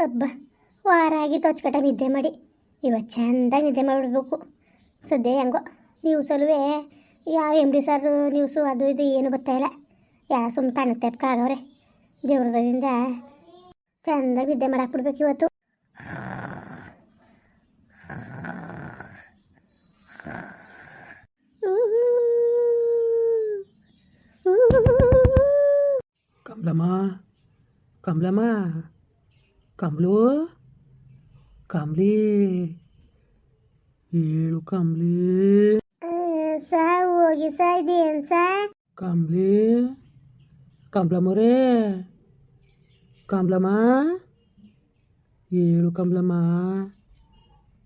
ಹಬ್ಬ ವಾರ ಆಗಿ ಅಚ್ಚುಕಟ್ಟ ನಿದ್ದೆ ಮಾಡಿ. ಇವತ್ತು ಚೆಂದಾಗಿ ನಿದ್ದೆ ಮಾಡಿಬಿಡ್ಬೇಕು. ಸದ್ಯ ಹೆಂಗೋ ನ್ಯೂಸಲ್ವೇ ಯಾವ ಎಂ ಡಿ ಸರ್ ನ್ಯೂಸು ಅದು ಇದು ಏನು ಗೊತ್ತಾಯಿಲ್ಲ ಯಾ ಸುಮ್ಮ ತಣ್ಣ ತೆಪ್ಕಾಗವ್ರೆ ದೇವ್ರದಿಂದ ಚೆಂದಾಗಿ ನಿದ್ದೆ ಮಾಡಾಕ್ಬಿಡ್ಬೇಕು ಇವತ್ತು. ಕಮಲಮ್ಮ ಕಮಲಮ್ಮ. ಕಮಲು? ಕಮಲಿ? ಹೇಳು ಕಮಲಿ. ಸಾ ಹೋಗಿ ಸಾ ಇದೇನು ಸಾ? ಕಮಲಿ? ಕಮಲಮ್ಮರೇ? ಕಮಲಮ್ಮ? ಹೇಳು ಕಮಲಮ್ಮ.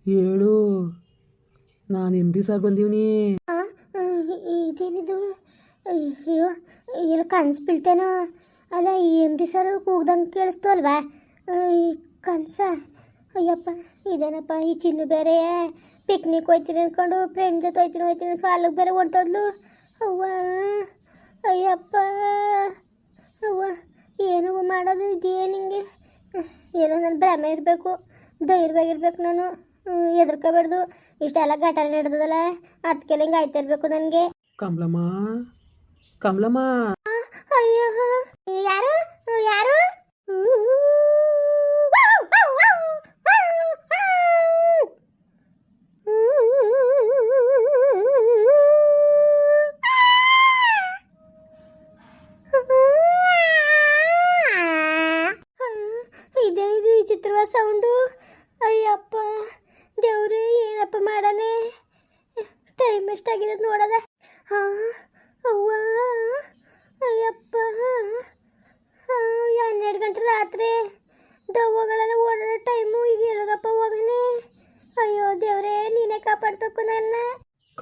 ಹೇಳು. ನಾನು ಎಂ ಡಿ ಸರ್ ಬಂದೀವ್ನಿ. ಇದೇನಿದು? ಅಯ್ಯೋ ಏನೋ ಕನ್ಸು ಬೀಳ್ತೇನೋ? ಅಲ್ಲ ಎಂ ಡಿ ಸರ್ ಕೂಗ್ದಂಗೆ ಕೇಳಿಸ್ತು ಅಲ್ವಾ? ಕನ್ಸ ಅಯ್ಯಪ್ಪ ಇದೇನಪ್ಪ ಈ ಚಿನ್ನು ಬೇರೆ ಪಿಕ್ನಿಕ್ ಹೋಯ್ತೀನಿ ಅಂದ್ಕೊಂಡು ಫ್ರೆಂಡ್ ಜೊತೆ ಹೋಯ್ತೀನಿ ಹೋಯ್ತೀನಿ ಅಲ್ಲಿಗೆ ಬೇರೆ ಹೊಂಟೋದ್ಲು. ಅವ್ವ ಅಯ್ಯಪ್ಪ ಅವ್ವ ಏನೋ ಮಾಡೋದು ಇದೇನು ಹಿಂಗೆ? ಏನೋ ನನ್ನ ಭ್ರಮೆ ಇರಬೇಕು ಧೈರ್ಯವಾಗಿರ್ಬೇಕು ನಾನು. ಎದುರ್ಕೋಬಾರ್ದು ಇಷ್ಟೆಲ್ಲ ಘಟನೆ ನಡೆದದಲ್ಲ ಅದಕ್ಕೆಲ್ಲ ಹಿಂಗೆ ಆಯ್ತಾ ಇರಬೇಕು ನನಗೆ. ಕಮಲಮ್ಮ ಕಮಲಮ್ಮ. ಅಯ್ಯೋ ಯಾರು?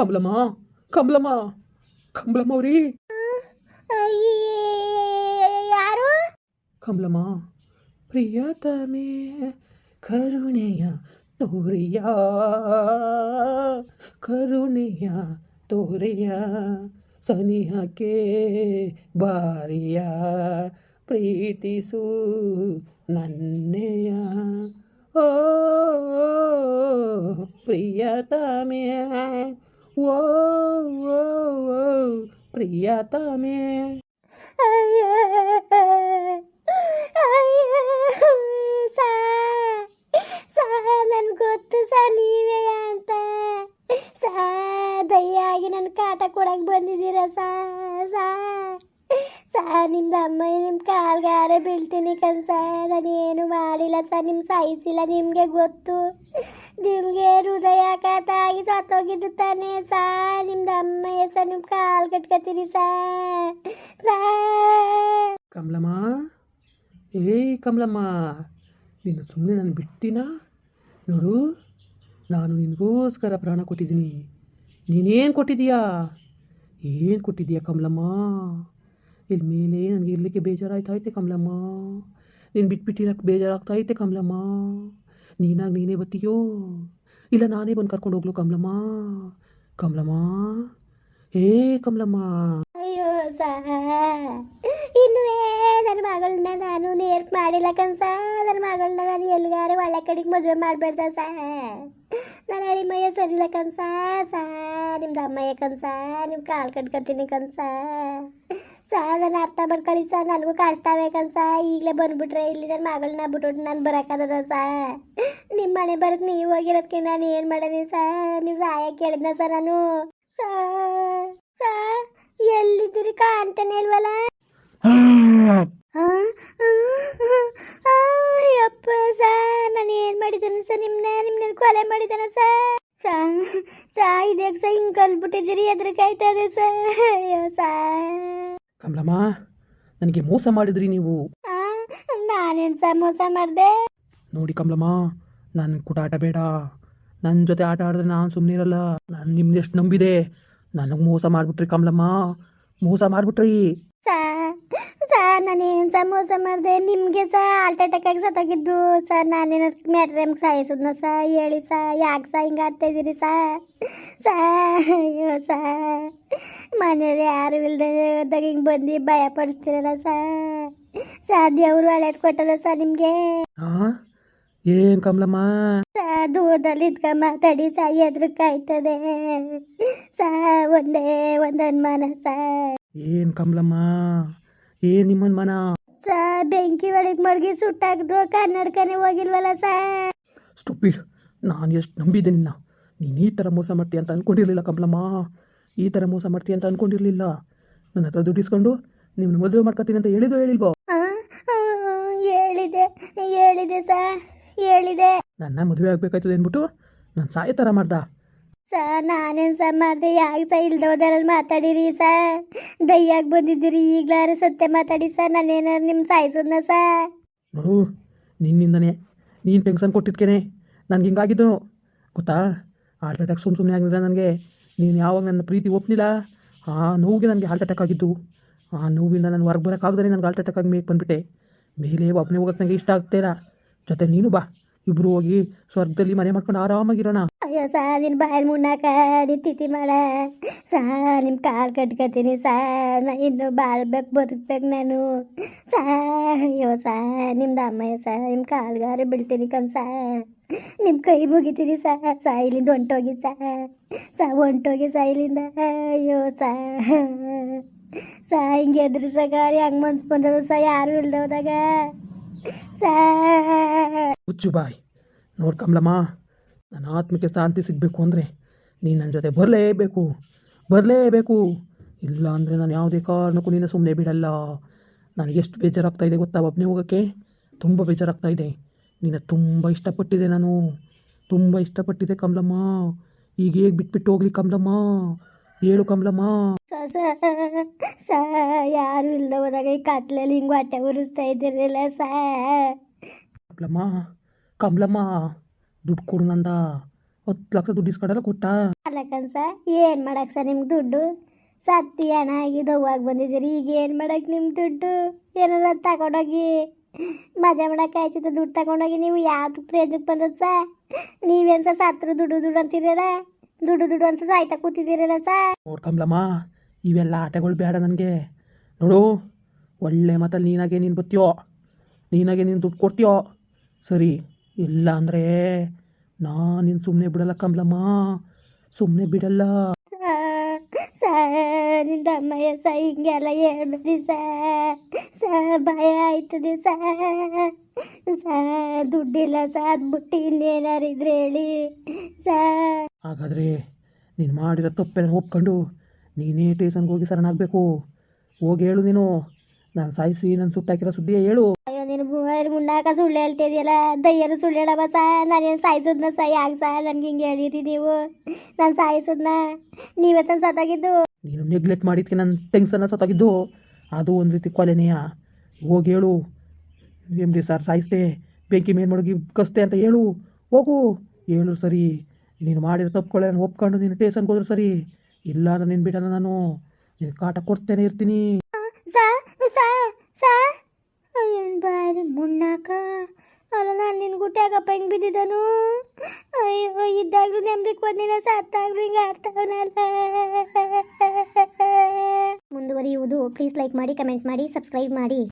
ಕಮಲಮ್ಮ ಕಮಲಮ್ಮ ಕಮಲಮ್ಮ ಅವ್ರಿ. ಯಾರು? ಕಮಲಮ್ಮ ಪ್ರಿಯತಮೆ ಕರುಣೆಯ ತೋರಿಯ ಕರುಣೆಯ ತೋರೆಯ ಸನಿಹಕ್ಕೆ ಬಾರಿಯ ಪ್ರೀತಿಸು ನನ್ನೆಯ. ಓ ಪ್ರಿಯತಮೆ ಓ ಓ, ಓ, ಪ್ರಿಯತಮೆ ನನ್ಗೆ ಗೊತ್ತು ಸಾ ನೀವೇ ಅಂತ. ಸಾ ದಯ್ಯಾಗಿ ನನ್ನ ಕಾಟ ಕೊಡಕ್ಕೆ ಬಂದಿದ್ದೀರ? ಸಾ ಸಾ ಸಾ ನಿಮ್ದು ಅಮ್ಮ ನಿಮ್ಮ ಬೀಳ್ತೀನಿ ಕಣ್ ಸರ್ ಏನು ಮಾಡಿಲ್ಲ ಸರ್. ನಿಮ್ಮ ಸಾಯಿಸಿಲ್ಲ ನಿಮಗೆ ಗೊತ್ತು. ನಿಮಗೆ ಹೃದಯಾಘಾತಾಗಿ ಸತ್ತೋಗಿದ್ದು ತಾನೇ ಸಾ ನಿಮ್ದು ಅಮ್ಮ ಸರ್ ನಿಮ್ಮ ಕಾಲು ಕಟ್ಕೊತೀರಿ ಸಾ ಸಾ ಕಮಲಮ್ಮ. ಏಯ್ ಕಮಲಮ್ಮ ನೀನು ಸುಮ್ಮನೆ ನಾನು ಬಿಡ್ತೀನ ನೋಡು, ನಾನು ನಿನಗೋಸ್ಕರ ಪ್ರಾಣ ಕೊಟ್ಟಿದ್ದೀನಿ. ನೀನೇನು ಕೊಟ್ಟಿದ್ದೀಯಾ? ಏನು ಕೊಟ್ಟಿದ್ದೀಯಾ ಕಮಲಮ್ಮ? ಇಲ್ಲಿ ಮೇಲೆ ನನಗೆ ಇರಲಿಕ್ಕೆ ಬೇಜಾರಾಯ್ತಾಯ್ತೆ ಕಮಲಮ್ಮ ನೀನು ಬಿಟ್ಬಿಟ್ಟಿರಕ್ಕೆ ಬೇಜಾರಾಗ್ತೈತೆ ಕಮಲಮ್ಮ ನೀನಾಗಿ ನೀನೇ ಬತ್ತೀಯೋ ಇಲ್ಲ ನಾನೇ ಬಂದು ಕರ್ಕೊಂಡು ಹೋಗ್ಲು ಕಮಲಮ್ಮ ಕಮಲಮ್ಮ ಏ ಕಮಲಮ್ಮ ಅಯ್ಯೋ ಸಾ ಇನ್ನುವೇ ನನ್ನ ಮಗಳನ್ನ ನಾನು ನೇರ್ಕ್ ಮಾಡಿಲ್ಲ ಕನ್ಸ ನನ್ನ ಮಗಳನ್ನ ನಾನು ಎಲ್ಲಿಗಾರು ಒಳ್ಳೆ ಕಡೆಗೆ ಮದುವೆ ಮಾಡಬೇಡ್ದ ಸಾ ನಾನು ಅಳಿಮಯ್ಯ ಸರಿಲ್ಲ ಕನ್ಸ ಸಾ ನಿಮ್ದು ಅಮ್ಮಯ್ಯ ಕನ್ಸ ನಿಮ್ಮ ಕಾಲು ಕಟ್ಕೊತೀನಿ ಕನ್ಸ ಸಾ ನಾನು ಅರ್ಥ ಮಾಡ್ಕೊಳ್ಳಿ ಸಾ, ನನಗೂ ಕಷ್ಟ ಬೇಕಂತ ಸಾ. ಈಗಲೇ ಬಂದ್ಬಿಟ್ರೆ ಇಲ್ಲಿ ನನ್ನ ಮಗಳನ್ನ ಬಿಟ್ಬಿಟ್ಟು ನಾನು ಬರೋಕ್ಕಾಗದ ಸಾ? ನಿಮ್ಮ ಮನೆ ಬರೋಕ್ಕೆ ನೀವು ಹೋಗಿರೋದಕ್ಕೆ ನಾನು ಏನು ಮಾಡೀನಿ ಸಾ? ನೀವು ಸಹಾಯ ಕೇಳಿದ್ನ ಸರ್ ನಾನು? ಸಾ ಎಲ್ಲಿದ್ದೀರಿ ಕಾಣ್ತಾನೆ ಇಲ್ವಲ್ಲ? ಅಯ್ಯಪ್ಪ ಸಾ, ನಾನು ಏನು ಮಾಡಿದ್ದೇನೆ ಸರ್ ನಿಮ್ಮನ್ನ ನಿಮ್ಮನ್ನ ಕೊಲೆ ಮಾಡಿದ್ದಾನೆ ಸಾ? ಸಾ ಇದ್ಯಾಕೆ ಸಾ ಹಿಂಗೆ ಕಲ್ಬಿಟ್ಟಿದ್ದೀರಿ ಎದ್ರಿಕಾಯ್ತದೆ ಸಾ? ಅಯ್ಯೋ ಸಾ. ಕಮಲಮ್ಮ ನನಗೆ ಮೋಸ ಮಾಡಿದ್ರಿ ನೀವು. ನಾನೇನ್ ಮೋಸ ಮಾಡಿದೆ? ನೋಡಿ ಕಮಲಮ್ಮ ನನ್ನ ಕೂಡ ಆಟ ಬೇಡ. ನನ್ನ ಜೊತೆ ಆಟ ಆಡಿದ್ರೆ ನಾನು ಸುಮ್ಮನೆ ಇರಲ್ಲ ನಾನು ನಿಮ್ನೆಷ್ಟು ನಂಬಿದೆ. ನನಗೆ ಮೋಸ ಮಾಡಿಬಿಟ್ರಿ ಕಮಲಮ್ಮ. ಮೋಸ ಮಾಡಿಬಿಟ್ರಿ. ಸಾ ಸಾ ನಾನೇನು ಸಹ ಮೋಸ ಮಾಡಿದೆ? ನಿಮಗೆ ಸಹ ಹಾರ್ಟ್ ಅಟ್ಯಾಕ್ ಆಗಿ ಸತ್ತೋಗಿದ್ದು. ಸರ್ ನಾನೇನು ಮ್ಯಾಟ್ರಮ್ಗೆ ಸಾಯಿಸಿದ್ನ ಸರ್ ಹೇಳಿ ಸರ್ ಯಾಕೆ ಸಾ ಹಿಂಗೆ ಆಗ್ತಾ ಇದ್ದೀರಿ ಸಾ ಸಾ ಅಯ್ಯೋ ಸಾ ಮನೇಲಿ ಯಾರು ಇಲ್ದಾಗ ಹಿಂಗೆ ಬಂದು ಭಯ ಪಡಿಸ್ತೀರಲ್ಲ ಸಾ ಸಾ ದೇವ್ರು ಒಳ್ಳೇದು ಕೊಟ್ಟದ ಸಾ ನಿಮಗೆ? ಏನು ಕಮಲಮ್ಮ? ಸರ್ ದೂರದಲ್ಲಿ ಇದ್ಕ ಮಾತಾಡಿ ಎದ್ರು ಕಾಯ್ತದೆ ಸಾ ಒಂದೇ ಒಂದು ಅನುಮಾನ ಸರ್. ಏನು ಕಮಲಮ್ಮ? ಏನು ನಿಮ್ಮನ್ ಮನ. ಸಾ ಬೆಂಕಿ ಒಳಗ್ ಮಡ್ಗಿ ಸುಟ್ಟಾಕ್ದು ಕನ್ನಡಕನೇ ಹೋಗಿಲ್ವಲ್ಲ ಸರ್ ಸ್ಟುಪಿಡ್ ನಾನು ಎಷ್ಟು ನಂಬಿದ್ದೆ ನಿನ್ನ. ನೀನು ಈ ಥರ ಮೋಸ ಮಾಡ್ತೀಯ ಅಂತ ಅಂದ್ಕೊಂಡಿರಲಿಲ್ಲ ಕಮಲಮ್ಮ. ಈ ಥರ ಮೋಸ ಮಾಡ್ತೀಯ ಅಂತ ಅಂದ್ಕೊಂಡಿರಲಿಲ್ಲ ನನ್ನ ಹತ್ರ ದುಡ್ಡು ಇಸ್ಕೊಂಡು ನಿಮ್ಮನ್ನ ಮದುವೆ ಮಾಡ್ಕೊತೀನಿ ಅಂತ ಹೇಳಿದೋ ಹೇಳಿಲ್ವೋ? ಹೇಳಿದೆ ಹೇಳಿದೆ ಸರ್ ಹೇಳಿದೆ. ನನ್ನ ಮದುವೆ ಆಗ್ಬೇಕಾಯ್ತದೆ ಅಂದ್ಬಿಟ್ಟು ನಾನು ಸಾಯೋ ಥರ ಮಾಡ್ದ. ಸಾ ನಾನೇನು ಸರ್ ಮಾಡಿದೆ? ಯಾಕೆ ಸರ್ ಇಲ್ದೋದ್ರಲ್ಲಿ ಮಾತಾಡಿರಿ ಸರ್? ದಯ್ಯಾಗಿ ಬಂದಿದ್ದೀರಿ, ಈಗಲಾರು ಸತ್ಯ ಮಾತಾಡಿ ಸರ್, ನಾನೇನಾರು ನಿಮ್ಮ ಸಾಯಿಸೋದ್ನ ಸರ್? ನೋಡು, ನಿನ್ನಿಂದನೇ ನೀನು ಟೆನ್ಷನ್ ಕೊಟ್ಟಿದ್ಕೇನೆ ನನಗೆ ಹಿಂಗಾಗಿದ್ದು. ಗೊತ್ತಾ? ಹಾರ್ಟ್ ಅಟ್ಯಾಕ್ ಸುಮ್ಮ ಸುಮ್ಮನೆ ಆಗಿದ್ರೆ ನನಗೆ. ನೀನು ಯಾವಾಗ ನನ್ನ ಪ್ರೀತಿ ಒಪ್ಪಲಿಲ್ಲ ಆ ನೋವಿಗೆ ನನಗೆ ಹಾರ್ಟ್ ಅಟ್ಯಾಕ್ ಆಗಿದ್ದು. ಆ ನೋವಿಂದ ನಾನು ಹೊರಗೆ ಬರೋಕ್ಕಾಗ್ದೇ ನನಗೆ ಹಾರ್ಟ್ ಅಟ್ಯಾಕ್ ಆಗಿ ಮೇಲೆ ಬಂದುಬಿಟ್ಟೆ. ಮೇಲೆ ಒಬ್ಬನೇ ಹೋಗೋಕೆ ನನಗೆ ಇಷ್ಟ ಆಗ್ತಾಯಿಲ್ಲ ಜೊತೆ ನೀನು ಬಾ. ಇಬ್ಬರು ಹೋಗಿ ಸ್ವರ್ಗದಲ್ಲಿ ಮನೆ ಮಾಡ್ಕೊಂಡು ಆರಾಮಾಗಿರೋಣ. ಅಯ್ಯೋ, ಸಾ ನಿನ್ನ ಬಾಯಲ್ಲಿ ಮುಣ್ಣಾಕ ನೀನು ತಿಥಿ ಮಾಡ. ಸಾ ನಿಮ್ಮ ಕಾಲು ಕಟ್ಕೊತೀನಿ, ಸಾ, ನಾ ಇನ್ನು ಬಾಳ್ಬೇಕು ಬದುಕ್ಬೇಕು ನಾನು. ಸಾ, ಅಯ್ಯೋ, ಸಾ, ನಿಮ್ದು ಅಮ್ಮಯ್ಯ, ಸಾ ನಿಮ್ಮ ಕಾಲ್ಗಾರ ಬೀಳ್ತೀನಿ ಕಣ್, ಸಾ. ನಿಮ್ಮ ಕೈ ಮುಗಿತೀನಿ, ಸಾ ಸಾ, ಇಲ್ಲಿಂದ ಹೊಂಟೋಗಿ, ಸಾ. ಸಾ, ಹೊಂಟೋಗಿ, ಸಾ, ಇಲ್ಲಿಂದ, ಅಯ್ಯೋ, ಸಾ. ಸಾ, ಹಿಂಗೆ ಎದುರಿಸಾಗ ಹೆಂಗೆ ಮನ್ಸು ಬಂದದ, ಸಾ, ಯಾರು ಇಲ್ದೋದಾಗ. ಸಾ. ಹುಚ್ಚು ಬಾಯ್ ನೋಡ್ಕಂಬ್ಲಮ್ಮ ನನ್ನ ಆತ್ಮಕ್ಕೆ ಶಾಂತಿ ಸಿಗಬೇಕು ಅಂದರೆ ನೀನು ನನ್ನ ಜೊತೆ ಬರಲೇಬೇಕು ಬರಲೇಬೇಕು. ಇಲ್ಲ ಅಂದರೆ ನಾನು ಯಾವುದೇ ಕಾರಣಕ್ಕೂ ನೀನು ಸುಮ್ಮನೆ ಬಿಡಲ್ಲ. ನನಗೆ ಎಷ್ಟು ಬೇಜಾರಾಗ್ತಾ ಇದೆ ಗೊತ್ತಾ ಒಬ್ಬನೇ ಹೋಗೋಕ್ಕೆ? ತುಂಬ ಬೇಜಾರಾಗ್ತಾ ಇದೆ. ನಿನ್ನ ತುಂಬ ಇಷ್ಟಪಟ್ಟಿದೆ ನಾನು. ತುಂಬ ಇಷ್ಟಪಟ್ಟಿದೆ ಕಮಲಮ್ಮ. ಈಗ ಹೇಗೆ ಬಿಟ್ಬಿಟ್ಟು ಹೋಗ್ಲಿ ಕಮಲಮ್ಮ? ಹೇಳು ಕಮಲಮ್ಮ. ಸ ಸ ಯಾರು ಇಲ್ಲದ ಹೋದಾಗ ಈ ಕತ್ಲಲ್ಲಿ ಹಿಂಗೆ ಹೊಟ್ಟೆ ಉರಿಸ್ತಾ ಇದ್ದಿರಲಿಲ್ಲ ಸ ಕಮಲಮ್ಮ ಕಮಲಮ್ಮ. ದುಡ್ಡು ಕೊಡು ನಂದ. ಹತ್ತು ಲಕ್ಷ ದುಡ್ಡು ಇಸ್ಕೊಡಲ್ಲ ಕೊಟ್ಟ. ಅಲ್ಲಕ್ಕನ್ ಸರ್ ಏನು ಮಾಡಕ್ಕೆ ಸರ್ ನಿಮ್ಗೆ ದುಡ್ಡು? ಸತ್ತಿ ಹಣ ಆಗಿ ಹೋಗಿ ಬಂದಿದ್ದೀರಿ ಈಗ ಏನು ಮಾಡಕ್ಕೆ ನಿಮ್ಮ ದುಡ್ಡು? ಏನಾರ ತಗೊಂಡೋಗಿ ಮಜಾ ಮಾಡಕ್ಕೆ ಆಯ್ತಿತ್ತು ದುಡ್ಡು ತಗೊಂಡೋಗಿ ನೀವು ಯಾವ್ದು ಪ್ರಯೋಜನಕ್ಕೆ ಬಂದದ್ದು ಸ? ನೀವೇನು ಸರ್ ಸತ್ರು ದುಡ್ಡು ದುಡ್ಡು ಅಂತಿರಲ್ಲ ದುಡ್ಡು ದುಡ್ಡು ಅಂತ ಸಾಯ್ತಾ ಕೂತಿದ್ದೀರಲ್ಲ ಸರ್ ನೋಡ್ಕಂಬ್ಲಮ್ಮ ಕಮಲಮ್ಮ ಇವೆಲ್ಲ ಆಟಗಳು ಬೇಡ ನನಗೆ. ನೋಡು ಒಳ್ಳೆ ಮಾತಲ್ಲಿ ನೀನಾಗೆ ನೀನು ಬರ್ತೀಯೋ ನೀನಾಗೆ ನೀನು ದುಡ್ಡು ಕೊಡ್ತೀಯೋ? ಸರಿ. ಇಲ್ಲ ಅಂದ್ರೆ ನಾನು ನೀನು ಸುಮ್ಮನೆ ಬಿಡಲ್ಲ ಕಮಲಮ್ಮ. ಸುಮ್ಮನೆ ಬಿಡಲ್ಲ. ಸ ನಿಂದ ಅಮ್ಮಯ್ಯ ಸ ಹಿಂಗೆಲ್ಲ ಹೇಳ್ಬೇಡಿ ಸ ಸ ಭಯ ಆಯ್ತದೆ ಸ ಸ ದುಡ್ಡಿಲ್ಲ ಸಾದ್ ಬಿಟ್ಟು ಇನ್ನೇನಾರು ಇದ್ರೆ ಹೇಳಿ. ಸ ಹಾಗಾದ್ರೆ ನೀನು ಮಾಡಿರೋ ತಪ್ಪೆಲ್ಲ ಒಪ್ಕೊಂಡು ನೀನೇ ಟೇಷನ್ಗೆ ಹೋಗಿ ಸರಣಾಗಬೇಕು ಹೋಗಿ ಹೇಳು ನೀನು. ನಾನು ಸಾಯಿಸಿ ನಾನು ಸುಟ್ಟಾಕಿರೋ ಸುದ್ದಿಯೇ ಹೇಳು. ನೀನು ಮೂವರು ಮುನ್ನಾಕ ಸುಳ್ಳು ಹೇಳ್ತಿದ್ಯಲ್ಲ? ದಯ್ಯರು ಸುಳ್ಳು ಹೇಳವ ಸಾ? ನಾನೇನು ಸಾಯಿಸೋದ್ನ ಸ? ಯಾಕೆ ಸಹ ನನ್ಗೆ ಹಿಂಗೆ ಹೇಳಿರಿ ನೀವು. ನಾನು ಸಾಯಿಸೋದ್ನ? ನೀವೇ ತಂದು ಸತ್ತಾಗಿದ್ದು. ನೀನು ನೆಗ್ಲೆಕ್ಟ್ ಮಾಡಿದ್ಕೆ ನನ್ನ ಟೆನ್ಸನ್ನ ಸತ್ತಾಗಿದ್ದು. ಅದು ಒಂದು ರೀತಿ ಕೊಲೆನೆಯ? ಹೋಗಿ ಹೇಳು. ಎಂ ಡಿ ಸರ್ ಸಾಯಿಸ್ದೆ. ಬೆಂಕಿ ಮೇಲೆ ಮಡಗಿ ಕಸ್ತೆ ಅಂತ ಹೇಳು. ಹೋಗು. ಹೇಳು ಸರಿ. ನೀನು ಮಾಡಿರೋ ತಪ್ಪುಗಳೇ ಒಪ್ಕೊಂಡು ನೀನು ಟೇಷನ್ಗೆ ಹೋದ್ರು ಸರಿ. ಇಲ್ಲ ಅಂದ್ರೆ ನಿನ್ನ ಬಿಡಲ್ಲ ನಾನು. ನೀನು ಕಾಟ ಕೊಡ್ತೇನೆ ಇರ್ತೀನಿ ಸ ಸ ಸ ಏನು ಬಾರಿ ಮುಣ್ಣಾಕ ಅಲ್ಲ ನಾನು ಬಿದ್ದಿದನು ಹಿಂಗೆ ಅಯ್ಯೋ, ಇದ್ದಾಗಲೂ ನೆಮ್ಮದಿ ಕೊಡ್ಲಿಲ್ಲ ಸಾತ್ತಾಗ್ಲು ಹಿಂಗೆ ಆಡ್ತಾವನಲ್ಲ. ಮುಂದುವರಿಯುವುದು. ಪ್ಲೀಸ್ ಲೈಕ್ ಮಾಡಿ ಕಮೆಂಟ್ ಮಾಡಿ ಸಬ್ಸ್ಕ್ರೈಬ್ ಮಾಡಿ.